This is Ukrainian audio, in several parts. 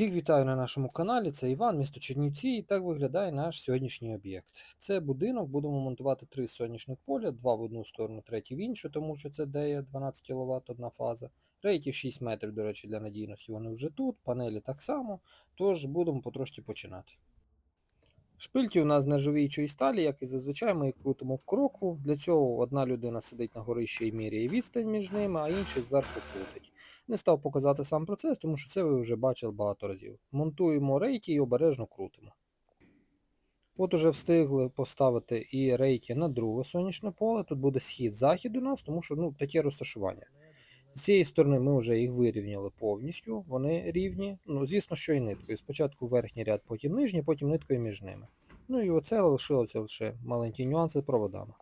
Всіх вітаю на нашому каналі. Це Іван, місто Чернівці, і так виглядає наш сьогоднішній об'єкт. Це будинок, будемо монтувати три сонячних поля, два в одну сторону, треті в іншу, тому що це DEA 12 кВт одна фаза. Рейті 6 метрів, до речі, для надійності вони вже тут, панелі так само, тож будемо потрошки починати. Шпильки у нас з нержавіючої сталі, як і зазвичай, ми їх крутимо в крокву. Для цього одна людина сидить на горищі і міряє відстань між ними, а інший зверху крутить. Не став показати сам процес, тому що це ви вже бачили багато разів. Монтуємо рейки і обережно крутимо. От уже встигли поставити і рейки на друге сонячне поле. Тут буде схід-захід у нас, тому що ну, таке розташування. З цієї сторони ми вже їх вирівняли повністю, вони рівні. Ну, звісно, що і ниткою. Спочатку верхній ряд, потім нижній, потім ниткою між ними. Ну і оце лишилося лише маленькі нюанси з проводами.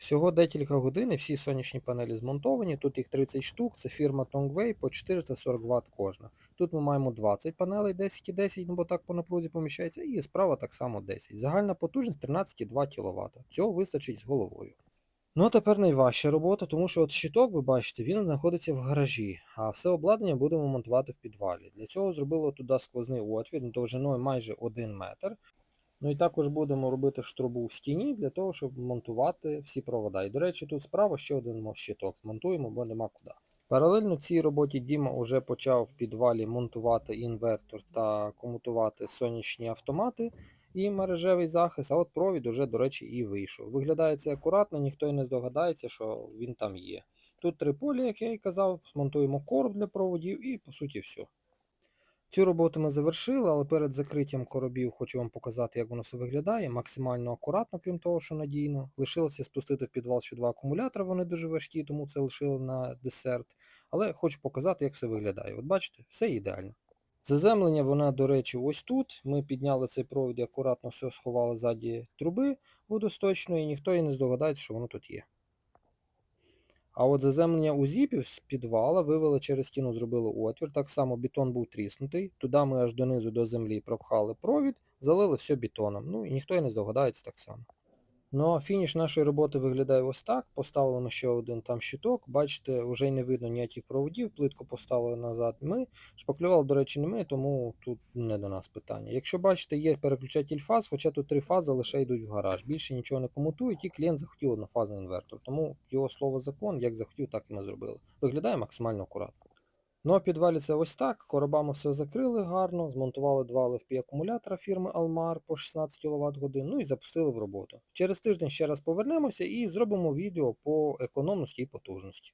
Всього декілька годин всі сонячні панелі змонтовані. Тут їх 30 штук, це фірма Tongway по 440 Вт кожна. Тут ми маємо 20 панелей 10 і 10, ну бо так по напрузі поміщається, і справа так само 10. Загальна потужність 13,2 кВт. Цього вистачить з головою. Ну а тепер найважча робота, тому що от щиток, ви бачите, він знаходиться в гаражі, а все обладнання будемо монтувати в підвалі. Для цього зробили туди сквозний отвір довжиною майже 1 метр. Ну і також будемо робити штрубу в стіні для того, щоб монтувати всі провода. І, до речі, тут справа ще один щиток. Монтуємо, бо нема куди. Паралельно цій роботі Діма вже почав в підвалі монтувати інвертор та комутувати сонячні автомати і мережевий захист, а от провід уже, до речі, і вийшов. Виглядає це акуратно, ніхто і не здогадається, що він там є. Тут три полі, як я і казав, змонтуємо короб для проводів і по суті все. Цю роботу ми завершили, але перед закриттям коробів хочу вам показати, як воно все виглядає. Максимально акуратно, крім того, що надійно. Лишилося спустити в підвал ще два акумулятора, вони дуже важкі, тому це лишили на десерт. Але хочу показати, як все виглядає. От бачите, все ідеально. Заземлення вона, до речі, ось тут. Ми підняли цей провід і акуратно все сховали ззаді труби водосточної, і ніхто і не здогадається, що воно тут є. А от заземлення у зіпів з підвала вивели через стіну, зробили отвір. Так само бетон був тріснутий. Туди ми аж донизу до землі пропхали провід, залили все бетоном. Ну і ніхто і не здогадається так само. Ну фініш нашої роботи виглядає ось так. Поставили ми ще один там щиток. Бачите, вже не видно ніяких проводів, плитку поставили назад. Ми шпаклювали, до речі, не ми, тому тут не до нас питання. Якщо бачите, є переключатель фаз, хоча тут три фази лише йдуть в гараж. Більше нічого не комутують, і клієнт захотів однофазний інвертор. Тому його слово закон, як захотів, так і ми зробили. Виглядає максимально акуратно. Ну а підвалі це ось так. Коробами все закрили гарно, змонтували два LFP акумулятора фірми Almar по 16 кВт годин, ну і запустили в роботу. Через тиждень ще раз повернемося і зробимо відео по економності і потужності.